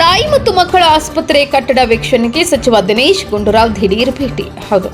ತಾಯಿ ಮತ್ತು ಮಕ್ಕಳ ಆಸ್ಪತ್ರೆ ಕಟ್ಟಡ ವೀಕ್ಷಣೆಗೆ ಸಚಿವ ದಿನೇಶ್ ಗುಂಡೂರಾವ್ ದಿಢೀರ್ ಭೇಟಿ. ಹೌದು.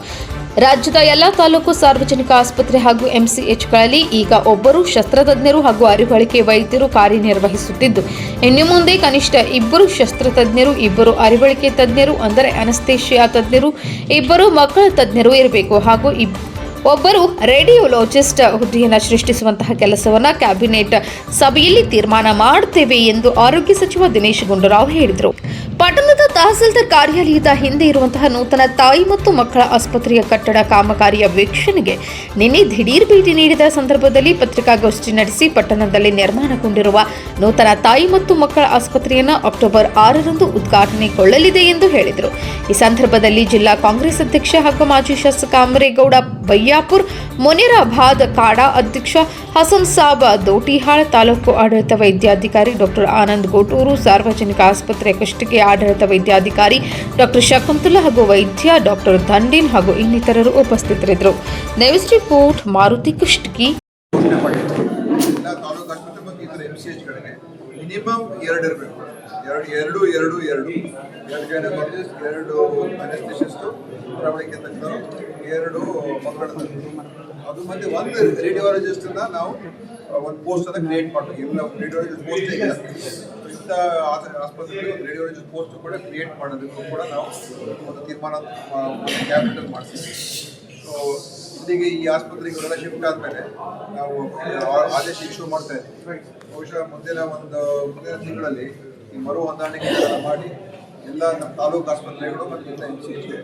ರಾಜ್ಯದ ಎಲ್ಲ ತಾಲೂಕು ಸಾರ್ವಜನಿಕ ಆಸ್ಪತ್ರೆ ಹಾಗೂ ಎಂಸಿಎಚ್ಗಳಲ್ಲಿ ಈಗ ಒಬ್ಬರು ಶಸ್ತ್ರತಜ್ಞರು ಹಾಗೂ ಅರಿವಳಿಕೆ ವೈದ್ಯರು ಕಾರ್ಯನಿರ್ವಹಿಸುತ್ತಿದ್ದು, ಇನ್ನು ಮುಂದೆ ಕನಿಷ್ಠ ಇಬ್ಬರು ಶಸ್ತ್ರತಜ್ಞರು, ಇಬ್ಬರು ಅರಿವಳಿಕೆ ತಜ್ಞರು, ಅಂದರೆ ಅನಸ್ತೇಷಿಯಾ ತಜ್ಞರು, ಇಬ್ಬರು ಮಕ್ಕಳ ತಜ್ಞರು ಇರಬೇಕು ಹಾಗೂ ಇಬ್ ಒಬ್ಬರು ರೇಡಿಯೋಲಜಿಸ್ಟ್ ಹುದ್ದೆಯನ್ನು ಸೃಷ್ಟಿಸುವಂತಹ ಕೆಲಸವನ್ನ ಕ್ಯಾಬಿನೆಟ್ ಸಭೆಯಲ್ಲಿ ತೀರ್ಮಾನ ಮಾಡುತ್ತೇವೆ ಎಂದು ಆರೋಗ್ಯ ಸಚಿವ ದಿನೇಶ್ ಗುಂಡೂರಾವ್ ಹೇಳಿದರು. ಪಟ್ಟಣದ ತಹಸೀಲ್ದಾರ್ ಕಾರ್ಯಾಲಯದ ಹಿಂದೆ ಇರುವಂತಹ ನೂತನ ತಾಯಿ ಮತ್ತು ಮಕ್ಕಳ ಆಸ್ಪತ್ರೆಯ ಕಟ್ಟಡ ಕಾಮಗಾರಿಯ ವೀಕ್ಷಣೆಗೆ ನಿನ್ನೆ ದಿಢೀರ್ ಭೇಟಿ ನೀಡಿದ ಸಂದರ್ಭದಲ್ಲಿ ಪತ್ರಿಕಾಗೋಷ್ಠಿ ನಡೆಸಿ ಪಟ್ಟಣದಲ್ಲಿ ನಿರ್ಮಾಣಗೊಂಡಿರುವ ನೂತನ ತಾಯಿ ಮತ್ತು ಮಕ್ಕಳ ಆಸ್ಪತ್ರೆಯನ್ನು ಅಕ್ಟೋಬರ್ ಆರರಂದು ಉದ್ಘಾಟನೆಗೊಳ್ಳಲಿದೆ ಎಂದು ಹೇಳಿದರು. ಈ ಸಂದರ್ಭದಲ್ಲಿ ಜಿಲ್ಲಾ ಕಾಂಗ್ರೆಸ್ ಅಧ್ಯಕ್ಷ ಹಾಗೂ ಮಾಜಿ ಶಾಸಕ ಅಮರೇಗೌಡ ಬಯ್ಯಾಪುರ್ ಮುನಿರಾಬಾದ್ ಕಾಡಾ ಅಧ್ಯಕ್ಷ ಹಸನ್ ಸಾಬ್ ದೋಟಿಹಾಳ್ ತಾಲೂಕು ಆಡಳಿತ ವೈದ್ಯಾಧಿಕಾರಿ ಡಾಕ್ಟರ್ ಆನಂದ್ ಗೋಟೂರು ಸಾರ್ವಜನಿಕ ಆಸ್ಪತ್ರೆ ಕುಷ್ಟಗಿ ಆಡಳಿತ ವೈದ್ಯಾಧಿಕಾರಿ ಡಾಕ್ಟರ್ ಶಕುಂತಲಾ ಹಾಗೂ ವೈದ್ಯ ಡಾಕ್ಟರ್ ದಂಡಿನ್ ಹಾಗೂ ಇನ್ನಿತರರು ಉಪಸ್ಥಿತರಿದ್ದರು. News report Maruti Kushtagi minimum ಎರಡು ಇರಬೇಕು. ಎರಡು ಎರಡು ಎರಡು ಎರಡು. ಎರಡು ಎರಡು ಎರಡು ಮಕ್ಕಳ ಅದು ಮತ್ತೆ ಒಂದು ರೇಡಿಯಾಲಜಿಸ್ಟನ್ನ ನಾವು ಒಂದು ಪೋಸ್ಟ್ ಅನ್ನ ಕ್ರಿಯೇಟ್ ಮಾಡ್ತೀವಿ ಇಲ್ಲ ರೇಡಿಯಾಲಜಿಸ್ಟ್ ಪೋಸ್ಟ್ ಇಲ್ಲ ಇಂಥ ಆಸ- ಆಸ್ಪತ್ರೆಗಳಿಗೆ ಒಂದು ರೇಡಿಯಾಲಜಿಸ್ಟ್ ಪೋಸ್ಟ್ ಕೂಡ ಕ್ರಿಯೇಟ್ ಮಾಡೋದಕ್ಕೂ ಕೂಡ ನಾವು ಒಂದು ತೀರ್ಮಾನ ಕ್ಯಾಪಿಟಲ್ ಮಾಡ್ತೀವಿ. ಸೊ ಇಲ್ಲಿಗೆ ಈ ಆಸ್ಪತ್ರೆಗೆ ಇವರೆಲ್ಲ ಶಿಫ್ಟ್ ಆದಮೇಲೆ ನಾವು ಆದೇಶ ಇಶ್ಯೂ ಮಾಡ್ತಾ ಇದ್ದೀವಿ. ಬಹುಶಃ ಮುಂದಿನ ಒಂದು, ಮುಂದಿನ ತಿಂಗಳಲ್ಲಿ ಈ ಮರು ಹೊಂದಾಣಿಕೆ ಮಾಡಿ ಎಲ್ಲ ನಮ್ಮ ತಾಲೂಕು ಆಸ್ಪತ್ರೆಗಳು ಮತ್ತು ಎಲ್ಲ ಎಂ ಸಿ ಎಚ್ಗೆ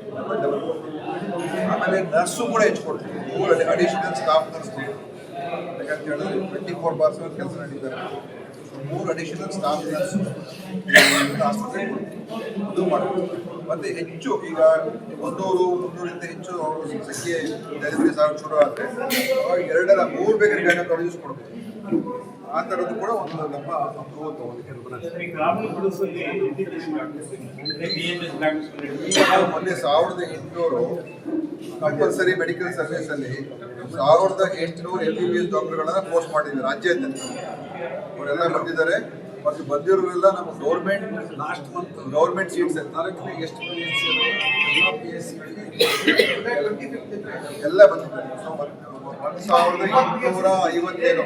ಆಮೇಲೆ ನರ್ಸು ಕೂಡ ಹೆಚ್ಚಿಕೊಡ್ತೀವಿ ಮೂರು ಅಡಿಷನಲ್ ಸ್ಟಾಫ್ ನರ್ಸ್ ಯಾಕಂತ ಹೇಳಿದ್ರೆ ಟ್ವೆಂಟಿ ಫೋರ್ ಬಾರ್ ಸೆವೆನ್ ಕೆಲಸ ನಡೀತಾರೆ ಮೂರು ಅಡಿಷನಲ್ ಸ್ಟಾಫ್ ನರ್ಸ್ ಆಸ್ಪತ್ರೆ ಇದು ಮಾಡ್ತೀವಿ ಮತ್ತೆ ಹೆಚ್ಚು ಈಗ ಒಂದೂರು, ಮುನ್ನೂರಿಂದ ಹೆಚ್ಚು ಸಂಖ್ಯೆ ಡೆಲಿವರಿ ಸಾಗ ಶುರು ಆದರೆ ಎರಡರ ಮೂರು ಬೇಕಾದ್ರೆ ಗೈನಕಾಲಜಿಸ್ಟ್ ಕೊಡಬೇಕು ಆ ಥರದ್ದು ಕೂಡ ಒಂದು ನಮ್ಮ ಪ್ರದೇಶದಲ್ಲಿ ನಾವು ಮೊನ್ನೆ ಸಾವಿರದ ಎಂಟುನೂರು ಕಂಪಲ್ಸರಿ ಮೆಡಿಕಲ್ ಸರ್ವಿಸ್ ಅಲ್ಲಿ ಸಾವಿರದ ಎಂಟುನೂರು ಎಲ್ ಬಿ ಬಿ ಎಸ್ ಡಾಕ್ಟರ್ಗಳನ್ನ ಪೋಸ್ಟ್ ಮಾಡಿದ್ವಿ ರಾಜ್ಯಾದ್ಯಂತ. ಅವರೆಲ್ಲ ಬಂದಿದ್ದಾರೆ ಮತ್ತು ಬಂದಿರೋರೆಲ್ಲ ನಮ್ಮ government last month government seats ತಾಲೂಕಿನ ಎಷ್ಟು ಪಿ ಎಸ್ ಸಿ ಎಲ್ಲ ಪಿ ಎಸ್ ಎಲ್ಲ ಬಂದಿದ್ದಾರೆ. ಒಂದು ಸಾವಿರದ ಎಂಟುನೂರ ಐವತ್ತೇಳು.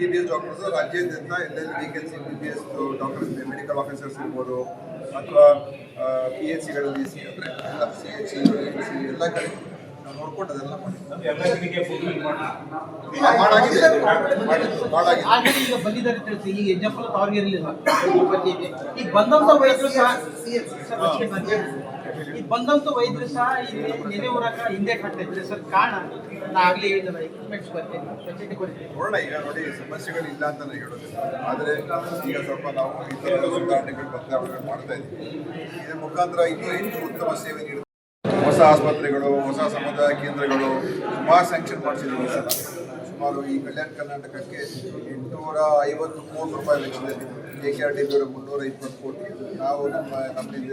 M B B S doctors ರಾಜ್ಯಾದ್ಯಂತ ಎಲ್ಲೆಲ್ಲಿ vacancy M B B S doctors medical officers ಇರ್ಬೋದು ಅಥವಾ ಪಿ ಎಚ್ ಸಿಗಳಲ್ಲಿ ಸಿ ಅಂದರೆ ಎಲ್ಲ ಸಿ ಎಚ್ ಸಿ ಸಿ ಎಲ್ಲ ಕಡೆ ನಾವು ನೋಡ್ಕೊಂಡು ಅದೆಲ್ಲ ಮಾಡಿದ್ವಿ ಈಗ ಎಕ್ಸಾಂಪಲ್ ಅವ್ರಿಗೆ ಇರಲಿಲ್ಲ. ಬಂದಿದೆ ಈಗ ಬಂದಂತ ವಯಸ್ಸು ಸಹ. ಬಂದಂತ ವೈದ್ಯರು ಸಹ ಇಲ್ಲಿ ಊರಾಗ ಸರ್ ಕಾರಣ? ನಾ ಆಗ್ಲೇ ಹೇಳಿದ್ದಲ್ಲ ಎಕ್ವಿಪ್ಮೆಂಟ್ಸ್ ಬರ್ತೇನೆ ಫೆಸಿಲಿಟಿ ಕೊಡ್ತೇನೆ. ನೋಡೋಣ, ಈಗ ನೋಡಿ, ಸಮಸ್ಯೆಗಳು ಇಲ್ಲ ಅಂತ ನಾನು ಹೇಳೋದಿಲ್ಲ ಆದರೆ, ಈಗ ಸ್ವಲ್ಪ ನಾವು ಮಾಡ್ತಾ ಇದ್ದೀವಿ. ಇದರ ಮುಖಾಂತರ ಹೆಚ್ಚು ಉತ್ತಮ ನೀಡುತ್ತೆ ಹೊಸ ಆಸ್ಪತ್ರೆಗಳು, ಹೊಸ ಸಮುದಾಯ ಕೇಂದ್ರಗಳು ಸುಮಾರು ಸ್ಯಾಂಕ್ಷನ್ ಮಾಡಿಸಿದ್ರು ಸುಮಾರು ಈ ಕಲ್ಯಾಣ ಕರ್ನಾಟಕಕ್ಕೆ ಎಂಟುನೂರ ಐವತ್ತು ಕೋಟಿ ರೂಪಾಯಿ ವೆಚ್ಚದಲ್ಲಿ ಕೆ ಕೆ ಆರ್ ಡಿ ಮುನ್ನೂರ ಇಪ್ಪತ್ತು ಕೋಟಿ ನಾವು ನಮ್ಮ ನಮ್ಮಿಂದ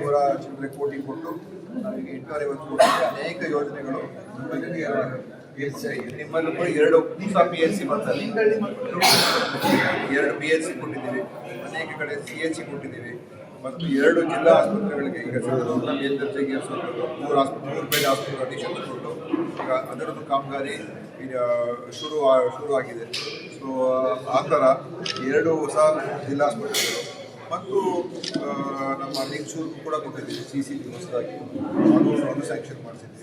ನೂರ ಚಿಲ್ಲರೆ ಕೋಟಿ ಕೊಟ್ಟು ನಮಗೆ ಎಂಟುನೂರ ಐವತ್ತು ಕೋಟಿ ಅನೇಕ ಯೋಜನೆಗಳು ನಿಮ್ಮಲ್ಲಿ ನಿಮ್ಮಲ್ಲೂ ಕೂಡ ಎರಡು ಹೊಸ ಪಿ ಎಚ್ ಸಿ ಬರ್ತಾರೆ ಎರಡು ಪಿ ಎಚ್ ಸಿ ಕೊಟ್ಟಿದ್ದೀವಿ. ಅನೇಕ ಕಡೆ ಸಿ ಎಚ್ ಸಿ ಕೊಟ್ಟಿದ್ದೀವಿ. ಮತ್ತು ಎರಡು ಜಿಲ್ಲಾ ಆಸ್ಪತ್ರೆಗಳಿಗೆ ಈಗ ಮೇಲ್ದರ್ಜೆಗೆ ಮೂರು ಆಸ್ಪತ್ರೆ ಮೂರು ಬೇರೆ ಆಸ್ಪತ್ರೆ ಅಡಿಷನ್ ಕೊಟ್ಟು ಈಗ ಅದರದ್ದು ಕಾಮಗಾರಿ ಈಗ ಶುರು ಶುರು ಆಗಿದೆ ಸೊ ಆ ಥರ ಎರಡು ಹೊಸ ಜಿಲ್ಲಾಸ್ಪತ್ರೆಗಳು. ಮತ್ತು ನಮ್ಮ ಲಿಂಗಸೂರು ಕೂಡ ಕೊಟ್ಟಿದ್ದೀವಿ ಸಿ ಸಿ ಹೊಸದಾಗಿ. ಅದು ಅದು ಸ್ಯಾಂಕ್ಷನ್ ಮಾಡಿಸಿದ್ದೀವಿ.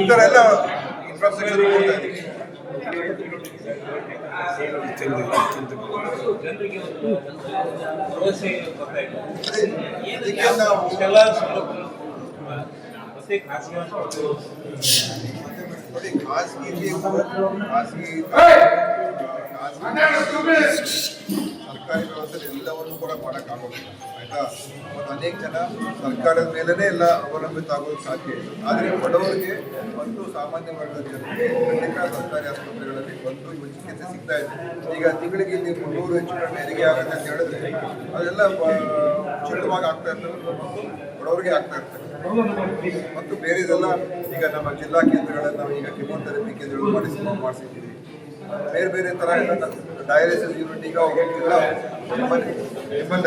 ಈ ಥರ ಎಲ್ಲ ಇನ್ಫ್ರಾಸ್ಟ್ರಕ್ಚರ್ ಕೊಡ್ತಾ ಇದ್ದೀವಿ. ನಾವು ಸರ್ಕಾರಿ ವ್ಯವಸ್ಥೆ ಎಲ್ಲವನ್ನು ಕೂಡ ಮಾಡೋಕ್ಕಾಗೋದಿಲ್ಲ ಆಯ್ತಾ ಮತ್ತು ಅನೇಕ ಜನ ಸರ್ಕಾರದ ಮೇಲೇ ಎಲ್ಲ ಅವಲಂಬಿತ ಆಗೋದು ಸಾಧ್ಯ ಇದೆ ಆದರೆ ಬಡವರಿಗೆ ಒಂದು ಸಾಮಾನ್ಯ ವರ್ಗದ ಜನರಿಗೆ ಖಂಡಿತ ಸರ್ಕಾರಿ ಆಸ್ಪತ್ರೆಗಳಲ್ಲಿ ಒಂದು ಚಿಕಿತ್ಸೆ ಸಿಗ್ತಾ ಇದೆ ಈಗ ತಿಂಗಳಿಗೆ ಇಲ್ಲಿ ಮುನ್ನೂರು ಹೆಚ್ಚು ಕಡಿಮೆ ಹೆರಿಗೆ ಆಗುತ್ತೆ ಅಂತ ಹೇಳಿದ್ರೆ ಅದೆಲ್ಲ ಉಚಿತವಾಗಿ ಆಗ್ತಾ ಇರ್ತವೆ ಬಡವರಿಗೆ ಆಗ್ತಾ ಇರ್ತವೆ ಮತ್ತು ಬೇರೆದೆಲ್ಲ ಈಗ ನಮ್ಮ ಜಿಲ್ಲಾ ಕೇಂದ್ರಗಳನ್ನು ನಾವು ಈಗ ಕಿಮೋಥೆರಪಿ ಕೇಂದ್ರಗಳು ಮಾಡಿಸಿ ಮಾಡಿಸಿದ್ದೀವಿ. ಬೇರೆ ಬೇರೆ ಥರ ಎಲ್ಲ ಡಯಾಲಿಸಿಸ್ ಯೂನಿಟ್ ಈಗ ಎಲ್ಲ ನಿಮ್ಮಲ್ಲಿ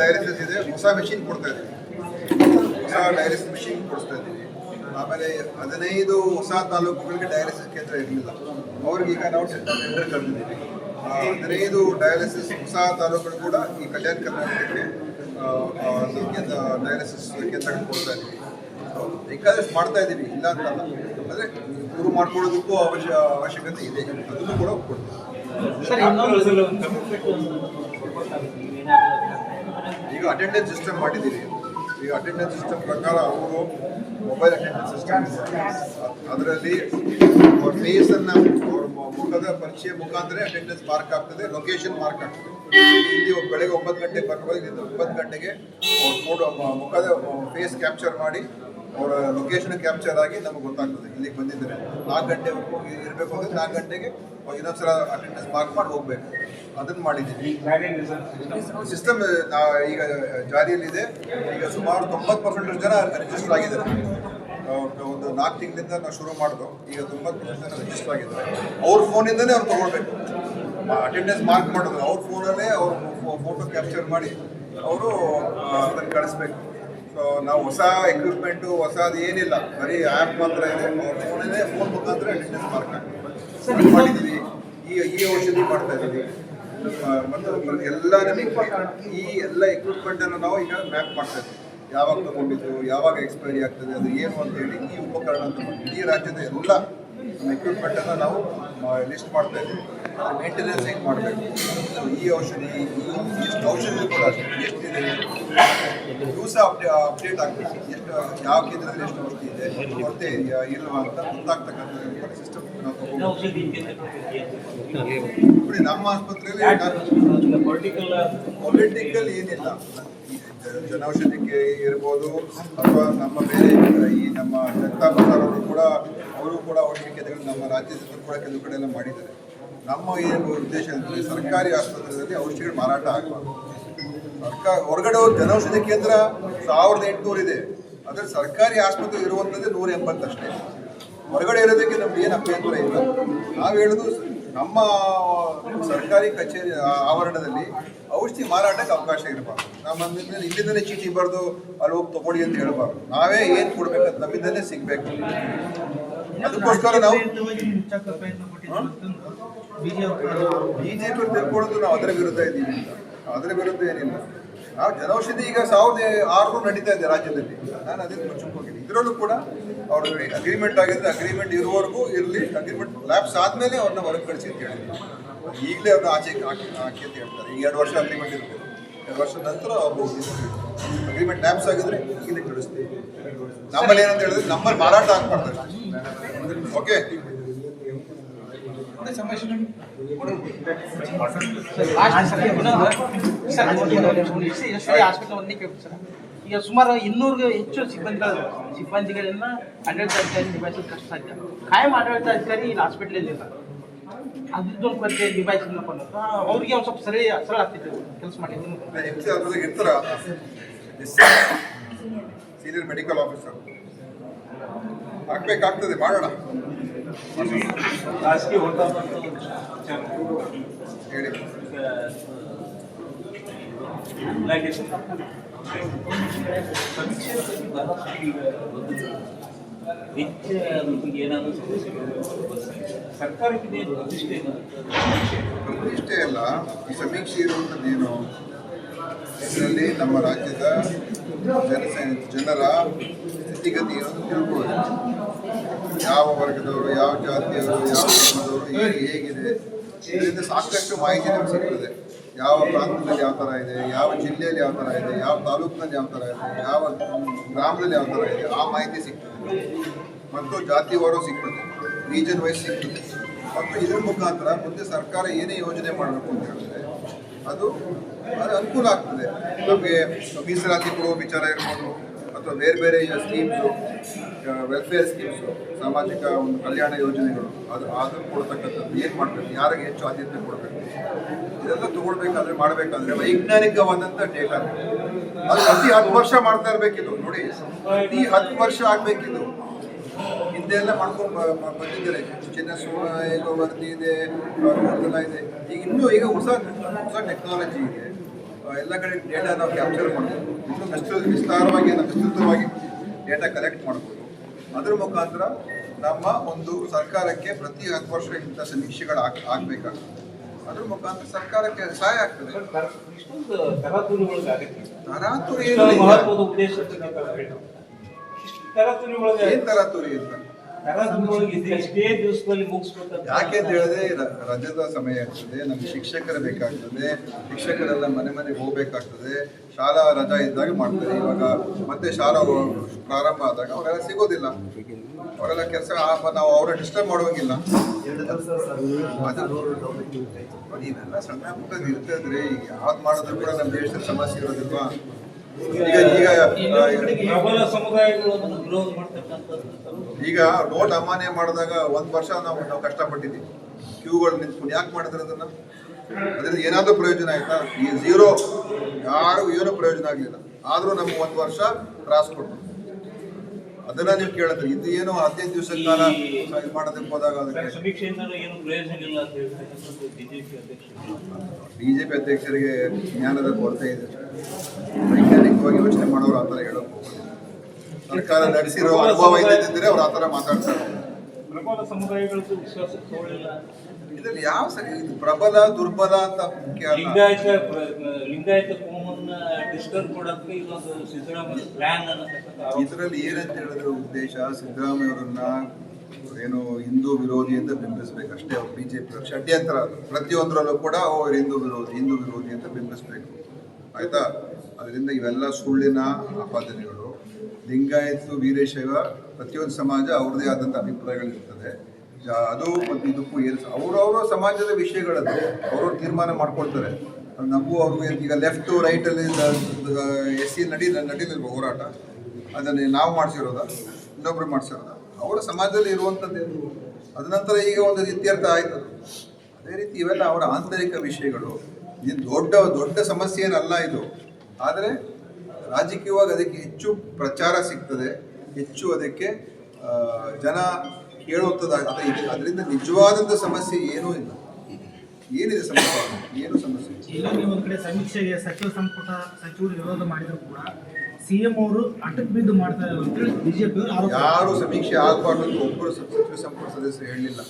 ಡಯಾಲಿಸಿಸ್ ಇದೆ, ಹೊಸ ಮೆಷಿನ್ ಕೊಡ್ತಾ ಇದ್ದೀವಿ. ಹೊಸ ಡಯಾಲಿಸಿಸ್ ಮೆಷಿನ್ ಕೊಡಿಸ್ತಾ ಇದ್ದೀವಿ. ಆಮೇಲೆ ಹದಿನೈದು ಹೊಸ ತಾಲೂಕುಗಳಿಗೆ ಡಯಾಲಿಸಿಸ್ ಕೇಂದ್ರ ಇರಲಿಲ್ಲ. ಅವ್ರಿಗೆ ಈಗ ನಾವು ಟೆಂಡರ್ ಕರೆದಿದ್ದೀವಿ. ಹದಿನೈದು ಡಯಾಲಿಸಿಸ್ ಹೊಸ ತಾಲೂಕುಗಳು ಕೂಡ ಈ ಕಲ್ಯಾಣ ಕರ್ನಾಟಕಕ್ಕೆ ಡಯಾಲಿಸಿಸ್ ಕೇಂದ್ರಗಳು ಕೊಡ್ತಾ ಇದ್ದೀವಿ. ಬೇಕಾದಷ್ಟು ಮಾಡ್ತಾ ಇದ್ದೀವಿ ಇಲ್ಲ ಅಂತ ಅಂದ್ರೆ ಶುರು ಮಾಡ್ಕೊಳ್ಳೋದಕ್ಕೂ ಅವಶ್ಯ ಅವಶ್ಯಕತೆ ಇದೆ. ಅದನ್ನು ಕೂಡ ಕೊಡ್ತೀವಿ ಸರ್ ಇನ್ನೊಂದು ಈಗ ಅಟೆಂಡೆನ್ಸ್ ಸಿಸ್ಟಮ್ ಮಾಡಿದ್ದೀವಿ ಈಗ ಅಟೆಂಡೆನ್ಸ್ ಸಿಸ್ಟಮ್ ಪ್ರಕಾರ ಅವರು ಮೊಬೈಲ್ ಅಟೆಂಡೆನ್ಸ್ ಸಿಸ್ಟಮ್ ಅದರಲ್ಲಿ ಅವ್ರ ಫೇಸನ್ನು ಅವ್ರ ಮು- ಮುಖದ ಪರಿಚಯ ಮುಖಾಂತರ ಅಟೆಂಡೆನ್ಸ್ ಮಾರ್ಕ್ ಆಗ್ತದೆ ಲೊಕೇಶನ್ ಮಾರ್ಕ್ ಆಗ್ತದೆ. ಇಲ್ಲಿ ಒಬ್ಬ ಬೆಳಗ್ಗೆ ಒಂಬತ್ತು ಗಂಟೆಗೆ ಬರ್ಬೋದು ಇಲ್ಲಿಂದ ಒಂಬತ್ತು ಗಂಟೆಗೆ ಅವ್ರ ಫೋಟೋ ಮುಖದ ಫೇಸ್ ಕ್ಯಾಪ್ಚರ್ ಮಾಡಿ ಅವರ ಲೊಕೇಶನ್ ಕ್ಯಾಪ್ಚರ್ ಆಗಿ ನಮಗೆ ಗೊತ್ತಾಗ್ತದೆ. ಇಲ್ಲಿಗೆ ಬಂದಿದ್ದಾರೆ. ನಾಲ್ಕು ಗಂಟೆ ಇರಬೇಕು ಅಂದರೆ ನಾಲ್ಕು ಗಂಟೆಗೆ ಇನ್ನೊಂದ್ಸಲ ಅಟೆಂಡೆನ್ಸ್ ಮಾರ್ಕ್ ಮಾಡಿ ಹೋಗಬೇಕು. ಅದನ್ನು ಮಾಡಿದ್ದೀವಿ. ಸಿಸ್ಟಮ್ ಈಗ ಜಾರಿಯಲ್ಲಿದೆ. ಈಗ ಸುಮಾರು ತೊಂಬತ್ತು ಪರ್ಸೆಂಟ್ ಜನ ರಿಜಿಸ್ಟರ್ ಆಗಿದ್ದಾರೆ. ಒಂದು ನಾಲ್ಕು ತಿಂಗಳಿಂದ ನಾವು ಶುರು ಮಾಡಿದ್ರು ಈಗ ತೊಂಬತ್ತು ಪರ್ಸೆಂಟ್ ಜನ ರಿಜಿಸ್ಟರ್ ಆಗಿದ್ದಾರೆ. ಅವ್ರ ಫೋನಿಂದನೇ ಅವ್ರು ತೊಗೊಳ್ಬೇಕು. ಅಟೆಂಡೆನ್ಸ್ ಮಾರ್ಕ್ ಮಾಡಿದ್ರು ಅವ್ರ ಫೋನಲ್ಲೇ ಅವ್ರ ಫೋಟೋ ಕ್ಯಾಪ್ಚರ್ ಮಾಡಿ ಅವರು ಅದನ್ನು ಕಳಿಸ್ಬೇಕು. ಸೊ ನಾವು ಹೊಸ ಎಕ್ವಿಪ್ಮೆಂಟು ಹೊಸದು ಏನಿಲ್ಲ. ಬರೀ ಆ್ಯಪ್ ಮಾತ್ರ ಇದೆ. ಫೋನೇ ಫೋನ್ ಮುಖಾಂತರ ಡಿಸ್ಟೆನ್ಸ್ ಮಾರ್ಕ್ ಮಾಡಿದ್ದೀವಿ. ಈ ಈ ಔಷಧಿ ಮಾಡ್ತಾ ಇದ್ದೀವಿ ಮತ್ತು ಎಲ್ಲ ನಮಗೆ ಈ ಎಲ್ಲ ಎಕ್ವಿಪ್ಮೆಂಟನ್ನು ನಾವು ಈಗ ಮ್ಯಾಪ್ ಮಾಡ್ತಾ ಇದ್ದೀವಿ ಯಾವಾಗ ತಗೊಂಡಿದ್ದು ಯಾವಾಗ ಎಕ್ಸ್ಪೈರಿ ಆಗ್ತದೆ ಅದು ಏನು ಅಂತ ಹೇಳಿ ಈ ಉಪಕರಣ ಅಂತ ಇಡೀ ರಾಜ್ಯದ ಎಲ್ಲ ಎಕ್ವಿಪ್ಮೆಂಟ್ ಅನ್ನು ನಾವು ಲಿಸ್ಟ್ ಮಾಡ್ತಾ ಇದ್ದೀವಿ. ಮೇಂಟೆನೆನ್ಸ್ ಹೆಂಗೆ ಮಾಡಬೇಕು? ಈ ಔಷಧಿ ಎಷ್ಟು ಔಷಧಿ ಕೂಡ ಅಷ್ಟೇ ಎಷ್ಟಿದೆ? ದಿವಸ ಅಪ್ಡೇ ಅಪ್ಡೇಟ್ ಆಗಬೇಕು. ಎಷ್ಟು ಯಾವ ಕೇಂದ್ರದಲ್ಲಿ ಎಷ್ಟು ಔಷಧಿ ಇದೆ? ಕೊರತೆ ಇದೆಯಾ ಇಲ್ವಾ ಅಂತ ಗೊತ್ತಾಗ್ತಕ್ಕಂಥ ಸಿಸ್ಟಮ್ ನೋಡಿ ನಮ್ಮ ಆಸ್ಪತ್ರೆಯಲ್ಲಿ ಪೊಲಿಟಿಕಲ್ ಏನಿಲ್ಲ. ಜನ ಜನೌಷಧಿಗೆ ಇರ್ಬೋದು ಅಥವಾ ನಮ್ಮ ಬೇರೆ ಈ ನಮ್ಮ ರಕ್ತ ಬಜಾರವರು ಕೂಡ ಅವರು ಕೂಡ ಕೇಂದ್ರಗಳು ನಮ್ಮ ರಾಜ್ಯದಲ್ಲಿ ಕೂಡ ಕೆಲವು ಕಡೆ ಎಲ್ಲ ಮಾಡಿದ್ದಾರೆ. ನಮ್ಮ ಏನು ಉದ್ದೇಶ ಅಂದರೆ ಸರ್ಕಾರಿ ಆಸ್ಪತ್ರೆಗಳಲ್ಲಿ ಔಷಧಿಗಳು ಮಾರಾಟ ಆಗಬಾರ್ದು ಸರ್ಕಾರ ಹೊರಗಡೆ ಹೋಗಿ ಜನೌಷಧಿ ಕೇಂದ್ರ ಸಾವಿರದ ಎಂಟುನೂರು ಇದೆ. ಆದರೆ ಸರ್ಕಾರಿ ಆಸ್ಪತ್ರೆ ಇರುವಂಥದ್ದೇ ನೂರ ಎಂಬತ್ತಷ್ಟೇ. ಹೊರಗಡೆ ಇರೋದಕ್ಕೆ ನಮ್ಗೆ ಏನು ಅಭ್ಯಂತರ ಇಲ್ಲ. ನಾವು ಹೇಳೋದು ನಮ್ಮ ಸರ್ಕಾರಿ ಕಚೇರಿ ಆವರಣದಲ್ಲಿ ಔಷಧಿ ಮಾರಾಟಕ್ಕೆ ಅವಕಾಶ ಇರಬಾರ್ದು. ನಮ್ಮ ನಮ್ಮಿಂದ- ಇಲ್ಲಿಂದಲೇ ಚೀಟಿ ಬರೆದು ಅಲ್ಲಿ ಹೋಗಿ ತಗೊಳ್ಳಿ ಅಂತ ಹೇಳಬಾರ್ದು. ನಾವೇ ಏನು ಕೊಡ್ಬೇಕಂತ ನಮ್ಮಿಂದಲೇ ಸಿಗಬೇಕು. ಅದಕ್ಕೋಸ್ಕರ ನಾವು ಬಿಜೆಪಿ ತಿಳ್ಕೊಳ್ಳೋದು ನಾವು ಅದರ ವಿರುದ್ಧ ಇದ್ದೀವಿ ಅಂತ ಅದರ ವಿರುದ್ಧ ಏನಿಲ್ಲ. ನಾವು ಜನೌಷಧಿ ಈಗ ಸಾವಿರದ ಆರುನೂರು ನಡೀತಾ ಇದೆ ರಾಜ್ಯದಲ್ಲಿ. ನಾನು ಅದಕ್ಕೆ ಮುಚ್ಚಿಕೊಂಡಿದ್ದೀನಿ ಹೋಗಿದ್ದೀನಿ. ಇದರಲ್ಲೂ ಕೂಡ ಅವರು ಅಗ್ರಿಮೆಂಟ್ ಆಗಿದ್ರೆ ಅಗ್ರಿಮೆಂಟ್ ಇರುವವರೆಗೂ ಇರಲಿ. ಅಗ್ರಿಮೆಂಟ್ ಲ್ಯಾಬ್ಸ್ ಆದಮೇಲೆ ಅವ್ರನ್ನ ಹೊರಗೆ ಕಳಿಸಿ ಅಂತ ಹೇಳಿದ್ರು. ಈಗಲೇ ಅವ್ರನ್ನ ಆಚೆ ಹಾಕಿ ಹಾಕಿ ಅಂತ ಹೇಳ್ತಾರೆ. ಈಗ ಎರಡು ವರ್ಷ ಅಗ್ರಿಮೆಂಟ್ ಇರ್ಬೋದು ಎರಡು ವರ್ಷ ನಂತರ ಅವರು ಅಗ್ರಿಮೆಂಟ್ ಲ್ಯಾಬ್ಸ್ ಆಗಿದ್ರೆ ಈಗಲೇ ಕಳಿಸ್ತೀವಿ. ನಮ್ಮಲ್ಲಿ ಏನಂತ ಹೇಳಿದ್ರೆ ನಮ್ಮಲ್ಲಿ ಮಾರಾಟ ಆಗ್ಬಾರ್ದು ಓಕೆ ಒಂದೇ ಈಗ ಸುಮಾರು ಇನ್ನೂರಿಗೆ ಹೆಚ್ಚು ಸಿಬ್ಬಂದಿಗಳು ಸಿಬ್ಬಂದಿಗಳನ್ನ ಆಡಳಿತಾಧಿಕಾರಿ ನಿಭಾಯಿಸಲು ಕಷ್ಟ ಸಾಧ್ಯ ಕಾಯಂ ಆಡಳಿತಾಧಿಕಾರಿ ಇಲ್ಲಿ ಹಾಸ್ಪಿಟಲ್ ಇಲ್ಲ ಅದ್ರದ್ದು ಕೊರತೆ ನಿಭಾಯಿಸಿದ್ನಪ್ಪ ಅವ್ರಿಗೆ ಒಂದು ಸ್ವಲ್ಪ ಸರಿ ಸರಳ ಆಗ್ತಿತ್ತು ಕೆಲಸ ಮಾಡಿದ್ರು ಸೀನಿಯರ್ ಮೆಡಿಕಲ್ ಆಫೀಸರ್ ಆಗ್ಬೇಕಾಗ್ತದೆ ಮಾಡೋಣ. ಹೇಳಿ. ಪ್ರತಿಷ್ಠೆ ಅಲ್ಲ ಈ ಸಮೀಕ್ಷೆ ಇರುವಂಥದ್ದೇನು ಇದರಲ್ಲಿ ನಮ್ಮ ರಾಜ್ಯದ ಜನಸ ಜನರ ಸ್ಥಿತಿಗತಿ ತಿಳ್ಕೊಳ್ಳಿ. ಯಾವ ವರ್ಗದವರು, ಯಾವ ಜಾತಿಯವರು, ಯಾವ ಧರ್ಮದವರು, ಹೇಗೆ, ಹೇಗಿದೆ? ಇದರಿಂದ ಸಾಕಷ್ಟು ಮಾಹಿತಿ ನಮ್ಗೆ ಸಿಗ್ತದೆ. ಯಾವ ಪ್ರಾಂತದಲ್ಲಿ ಯಾವ ಥರ ಇದೆ, ಯಾವ ಜಿಲ್ಲೆಯಲ್ಲಿ ಯಾವ ಥರ ಇದೆ, ಯಾವ ತಾಲೂಕಿನಲ್ಲಿ ಯಾವ ಥರ ಇದೆ, ಯಾವ ಗ್ರಾಮದಲ್ಲಿ ಯಾವ ಥರ ಇದೆ, ಆ ಮಾಹಿತಿ ಸಿಗ್ತದೆ. ಮತ್ತು ಜಾತಿವಾರು ಸಿಗ್ತದೆ, ರೀಜನ್ ವೈಸ್ ಸಿಗ್ತದೆ. ಮತ್ತು ಇದ್ರ ಮುಖಾಂತರ ಮುಂದೆ ಸರ್ಕಾರ ಏನೇ ಯೋಜನೆ ಮಾಡಬೇಕು ಅಂತ ಹೇಳಿದ್ರೆ, ಅದು ಅದು ಅನುಕೂಲ ಆಗ್ತದೆ. ನಮಗೆ ಮೀಸಲಾತಿ ಕೊಡುವ ವಿಚಾರ ಇರ್ಬೋದು ಅಥವಾ ಬೇರೆ ಬೇರೆ ಸ್ಕೀಮ್ಸು ವೆಲ್ಫೇರ್ ಸ್ಕೀಮ್ಸು ಸಾಮಾಜಿಕ ಒಂದು ಕಲ್ಯಾಣ ಯೋಜನೆಗಳು, ಅದು ಅದನ್ನು ಕೊಡ್ತಕ್ಕಂಥದ್ದು ಏನು ಮಾಡಬೇಕು? ಯಾರಿಗೆ ಹೆಚ್ಚು ಆದ್ಯತೆ ಕೊಡಬೇಕು? ಇದೆಲ್ಲ ತಗೊಳ್ಬೇಕಾದ್ರೆ, ಮಾಡಬೇಕಾದ್ರೆ ವೈಜ್ಞಾನಿಕವಾದಂಥ ಡೇಟಾ ಅದು ಪ್ರತಿ ಹತ್ತು ವರ್ಷ ಮಾಡ್ತಾ ಇರಬೇಕಿದು. ನೋಡಿ, ಪ್ರತಿ ಹತ್ತು ವರ್ಷ ಆಗಬೇಕಿದು. ಈ ಹಿಂದೆ ಎಲ್ಲ ಮಾಡ್ಕೊಂಡು ಬಂದಿದ್ದಾರೆ. ಚಿನ್ನ ಈಗ ವರದಿ ಇದೆ ಇದೆ. ಈಗ ಇನ್ನೂ ಈಗ ಹೊಸ ಹೊಸ ಟೆಕ್ನಾಲಜಿ ಇದೆ. ಎಲ್ಲ ಕಡೆ ಡೇಟಾ ನಾವು ಕ್ಯಾಪ್ಚರ್ ಮಾಡ್ಬೋದು. ಇನ್ನೂ ವಿಸ್ತ ವಿಸ್ತಾರವಾಗಿ ವಿಸ್ತೃತವಾಗಿ ಡೇಟಾ ಕಲೆಕ್ಟ್ ಮಾಡ್ಬೋದು. ಅದ್ರ ಮುಖಾಂತರ ನಮ್ಮ ಒಂದು ಸರ್ಕಾರಕ್ಕೆ ಪ್ರತಿ ಹತ್ತು ವರ್ಷ ಇಂಥ ಸಮೀಕ್ಷೆಗಳು ಆಗ್ ಆಗಬೇಕಾಗ್ತದೆ. ಅದ್ರ ಮುಖಾಂತರ ಸರ್ಕಾರಕ್ಕೆ ಸಹಾಯ ಆಗ್ತದೆ. ತರಾತುರಿ ಏನ್ ತರಾತುರಿ ಅಂತ? ಯಾಕೆ ಅಂತ ಹೇಳಿದ್ರೆ ರಜದ ಸಮಯ ಇರ್ತದೆ ನಮ್ಗೆ ಶಿಕ್ಷಕರ ಬೇಕಾಗ್ತದೆ ಶಿಕ್ಷಕರೆಲ್ಲ ಮನೆ ಮನೆಗೆ ಹೋಗ್ಬೇಕಾಗ್ತದೆ ಶಾಲಾ ರಜಾ ಇದ್ದಾಗ ಮಾಡ್ತಾರೆ. ಇವಾಗ ಮತ್ತೆ ಶಾಲಾ ಪ್ರಾರಂಭ ಆದಾಗ ಅವರೆಲ್ಲ ಸಿಗೋದಿಲ್ಲ. ಅವರೆಲ್ಲ ಕೆಲಸ ನಾವು ಅವರ ಡಿಸ್ಟರ್ಬ್ ಮಾಡುವಂಗಿಲ್ಲ. ನೋಡಿ, ಇವೆಲ್ಲ ಸಣ್ಣ ಪುಟ್ಟದ್ದು ಇರ್ತದ್ರಿ ಈಗ ಯಾವ್ದು ಮಾಡಿದ್ರು ಕೂಡ ನಮ್ಮ ದೇಶದ ಸಮಸ್ಯೆ ಇರೋದಿಲ್ವಾ? ಈಗ ಈಗ ಸಮುದಾಯಗಳು ವಿರೋಧ ಮಾಡ್ತಕ್ಕಂಥದ್ದು. ಈಗ ನೋಟ್ ಅಮಾನ್ಯ ಮಾಡಿದಾಗ ಒಂದ್ ವರ್ಷ ನಾವು ನಾವು ಕಷ್ಟಪಟ್ಟಿದ್ದೀವಿ. ಕ್ಯೂಗಳು ನಿಂತ್ಕೊಂಡು ಯಾಕೆ ಮಾಡಿದ್ರೆ ಅದನ್ನ? ಅದರಿಂದ ಏನಾದ್ರೂ ಪ್ರಯೋಜನ ಆಯ್ತಾ? ಈ ಝೀರೋ ಯಾರು ಏನು ಪ್ರಯೋಜನ ಆಗಲಿಲ್ಲ. ಆದ್ರೂ ನಮ್ಗೆ ಒಂದ್ ವರ್ಷ ತ್ರಾಸ ಕೊಟ್ಟು ಅದನ್ನ ನೀವು ಕೇಳಿದ್ರೆ ಇದು ಏನು ಹದಿನೈದು ದಿವಸದ ಕಾಲ ಇದು ಮಾಡೋದಕ್ಕೆ ಹೋದಾಗ ಬಿಜೆಪಿ ಅಧ್ಯಕ್ಷರು. ಬಿಜೆಪಿ ಅಧ್ಯಕ್ಷರಿಗೆ ಜ್ಞಾನದ ಕೊರತೆ ಇದೆ. ವೈಜ್ಞಾನಿಕವಾಗಿ ಯೋಚನೆ ಮಾಡೋರು ಆ ಥರ ಹೇಳೋಕೆ ಸರ್ಕಾರ ನಡೆಸಿರೋ ಅನುಭವ ಇದ್ದಿದ್ರೆ ಅವ್ರು ಆ ಥರ ಮಾತಾಡ್ತಾರೆ. ಪ್ರಬಲ ಸಮುದಾಯಗಳದ್ದು ವಿಶ್ವಾಸ ತೋಳಿಲ್ಲ ಇದರಲ್ಲಿ ಯಾವ ಸರಿ ಇದು ಪ್ರಬಲ ದುರ್ಬಲ ಅಂತ ಮುಖ್ಯ ಅಲ್ಲ. ಲಿಂಗಾಯತ ಲಿಂಗಾಯತ ಕೋಮನ್ನ ಡಿಸ್ಟರ್ಬ್ ಇದೊಂದು ಸಿದ್ದರಾಮಯ್ಯ ಪ್ಲಾನ್ ಅನ್ನತಕ್ಕಂಥ ಆರೋಪ. ಇದರಲ್ಲಿ ಏನಂತ ಹೇಳಿದ್ರೆ ಉದ್ದೇಶ ಸಿದ್ದರಾಮಯ್ಯ ಅವರನ್ನ ಏನು ಹಿಂದೂ ವಿರೋಧಿ ಅಂತ ಬಿಂಬಿಸ್ಬೇಕು ಅಷ್ಟೇ ಅವ್ರು ಬಿಜೆಪಿ ಷಡ್ಯಂತ್ರ ಅದು. ಪ್ರತಿಯೊಂದರಲ್ಲೂ ಕೂಡ ಅವ್ರು ಹಿಂದೂ ವಿರೋಧಿ ಹಿಂದೂ ವಿರೋಧಿ ಅಂತ ಬಿಂಬಿಸ್ಬೇಕು ಆಯ್ತಾ? ಅದರಿಂದ ಇವೆಲ್ಲ ಸುಳ್ಳಿನ ಆಪಾದನೆಗಳು ಲಿಂಗಾಯತ, ವೀರಶೈವ ಪ್ರತಿಯೊಂದು ಸಮಾಜ ಅವ್ರದೇ ಆದಂಥ ಅಭಿಪ್ರಾಯಗಳಿರ್ತದೆ. ಅದು ಮತ್ತು ಇದಕ್ಕೂ ಏನು ಅವರವರ ಸಮಾಜದ ವಿಷಯಗಳದ್ದು ಅವರು ತೀರ್ಮಾನ ಮಾಡ್ಕೊಳ್ತಾರೆ. ನಮಗೂ ಅವ್ರಿಗೂ ಈಗ ಲೆಫ್ಟ್ ರೈಟಲ್ಲಿ ಎಸ್ ಸಿ ನಡಿ, ನಡೀಲಿಲ್ವ ಹೋರಾಟ? ಅದನ್ನೇ ನಾವು ಮಾಡಿಸಿರೋದ, ಇನ್ನೊಬ್ರು ಮಾಡಿಸಿರೋದ? ಅವರ ಸಮಾಜದಲ್ಲಿ ಇರುವಂಥದ್ದು ಏನು? ಅದ ನಂತರ ಈಗ ಒಂದು ಇತ್ಯರ್ಥ ಆಯಿತು. ಅದೇ ರೀತಿ ಇವೆಲ್ಲ ಅವರ ಆಂತರಿಕ ವಿಷಯಗಳು. ಇದು ದೊಡ್ಡ ದೊಡ್ಡ ಸಮಸ್ಯೆ ಏನಲ್ಲ ಇದು. ಆದರೆ ರಾಜಕೀಯವಾಗಿ ಅದಕ್ಕೆ ಹೆಚ್ಚು ಪ್ರಚಾರ ಸಿಗ್ತದೆ ಹೆಚ್ಚು ಅದಕ್ಕೆ ಜನ ಕೇಳುವಂಥದ್ದಾಗ ಅದರಿಂದ ನಿಜವಾದಂಥ ಸಮಸ್ಯೆ ಏನೂ ಇಲ್ಲ. ಏನಿದೆ ಸಮಸ್ಯೆ? ಏನು ಸಮಸ್ಯೆ? ಇಲ್ಲ ನೀವು ಕಡೆ ಸಮೀಕ್ಷೆಗೆ ಸಚಿವ ಸಂಪುಟ ಸಚಿವರು ವಿರೋಧ ಮಾಡಿದ್ರು ಕೂಡ ಸಿಎಂ ಅವರು ಅಟಕ್ ಬಿದ್ದು ಮಾಡ್ತಾರೆ ಅಂತೇಳಿ ಬಿಜೆಪಿ ಯಾರು ಸಮೀಕ್ಷೆ ಆಗಬಾರ್ದು ಅಂತ ಒಬ್ಬರು ಸಚಿವ ಸಂಪುಟ ಸದಸ್ಯರು ಹೇಳಲಿಲ್ಲ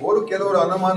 ಅವರು ಕೆಲವರು ಅನುಮಾನ